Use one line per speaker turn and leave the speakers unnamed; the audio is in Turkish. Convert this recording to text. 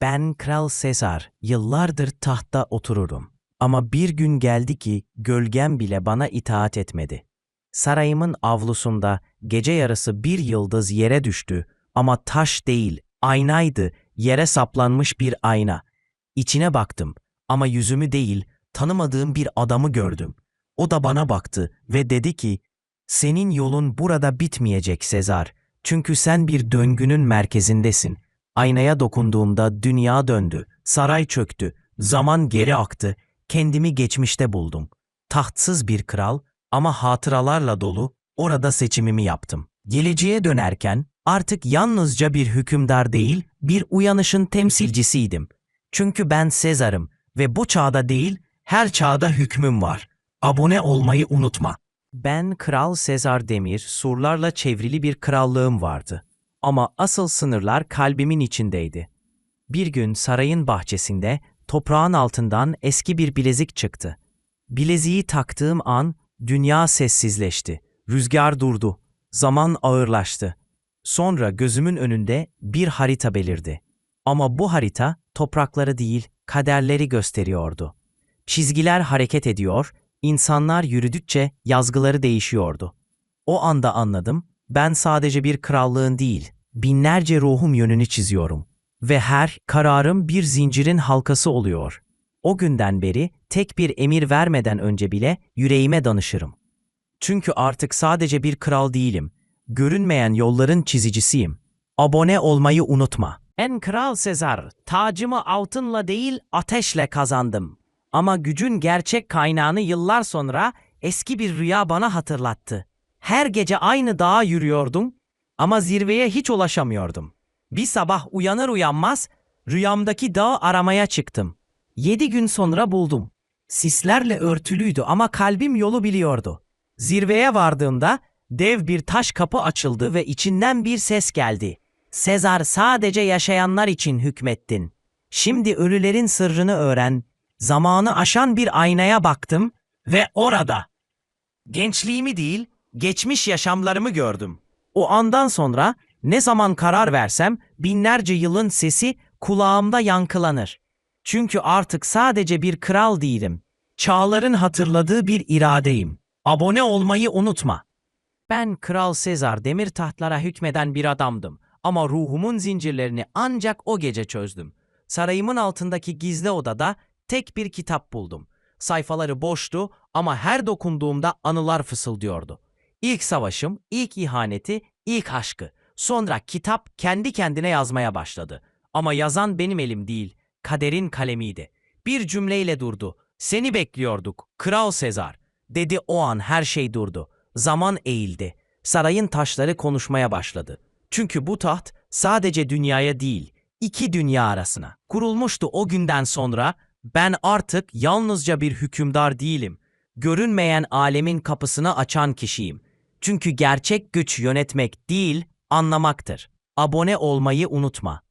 Ben Kral Sezar, yıllardır tahtta otururum. Ama bir gün geldi ki gölgem bile bana itaat etmedi. Sarayımın avlusunda gece yarısı bir yıldız yere düştü ama taş değil, aynaydı, yere saplanmış bir ayna. İçine baktım ama yüzümü değil, tanımadığım bir adamı gördüm. O da bana baktı ve dedi ki, senin yolun burada bitmeyecek Sezar. Çünkü sen bir döngünün merkezindesin. Aynaya dokunduğumda dünya döndü, saray çöktü, zaman geri aktı, kendimi geçmişte buldum. Tahtsız bir kral ama hatıralarla dolu orada seçimimi yaptım. Geleceğe dönerken artık yalnızca bir hükümdar değil, bir uyanışın temsilcisiydim. Çünkü ben Sezar'ım ve bu çağda değil, her çağda hükmüm var. Abone olmayı unutma. Ben Kral Sezar Demir, surlarla çevrili bir krallığım vardı. Ama asıl sınırlar kalbimin içindeydi. Bir gün sarayın bahçesinde toprağın altından eski bir bilezik çıktı. Bileziği taktığım an dünya sessizleşti. Rüzgar durdu. Zaman ağırlaştı. Sonra gözümün önünde bir harita belirdi. Ama bu harita toprakları değil, kaderleri gösteriyordu. Çizgiler hareket ediyor, insanlar yürüdükçe yazgıları değişiyordu. O anda anladım, ben sadece bir krallığın değil, binlerce ruhum yönünü çiziyorum. Ve her kararım bir zincirin halkası oluyor. O günden beri tek bir emir vermeden önce bile yüreğime danışırım. Çünkü artık sadece bir kral değilim. Görünmeyen yolların çizicisiyim. Abone olmayı unutma. En kral Sezar, tacımı altınla değil ateşle kazandım. Ama gücün gerçek kaynağını yıllar sonra eski bir rüya bana hatırlattı. Her gece aynı dağa yürüyordum ama zirveye hiç ulaşamıyordum. Bir sabah uyanır uyanmaz rüyamdaki dağı aramaya çıktım. Yedi gün sonra buldum. Sislerle örtülüydü ama kalbim yolu biliyordu. Zirveye vardığımda dev bir taş kapı açıldı ve içinden bir ses geldi. Sezar sadece yaşayanlar için hükmettin. Şimdi ölülerin sırrını öğren. Zamanı aşan bir aynaya baktım ve orada gençliğimi değil, geçmiş yaşamlarımı gördüm. O andan sonra ne zaman karar versem binlerce yılın sesi kulağımda yankılanır. Çünkü artık sadece bir kral değilim. Çağların hatırladığı bir iradeyim. Abone olmayı unutma. Ben Kral Sezar demir tahtlara hükmeden bir adamdım ama ruhumun zincirlerini ancak o gece çözdüm. Sarayımın altındaki gizli odada tek bir kitap buldum. Sayfaları boştu ama her dokunduğumda anılar fısıldıyordu. İlk savaşım, ilk ihaneti, ilk aşkı. Sonra kitap kendi kendine yazmaya başladı. Ama yazan benim elim değil, kaderin kalemiydi. Bir cümleyle durdu. Seni bekliyorduk, Kral Sezar. Dedi o an her şey durdu. Zaman eğildi. Sarayın taşları konuşmaya başladı. Çünkü bu taht sadece dünyaya değil, iki dünya arasına kurulmuştu o günden sonra ben artık yalnızca bir hükümdar değilim. Görünmeyen alemin kapısını açan kişiyim. Çünkü gerçek güç yönetmek değil, anlamaktır. Abone olmayı unutma.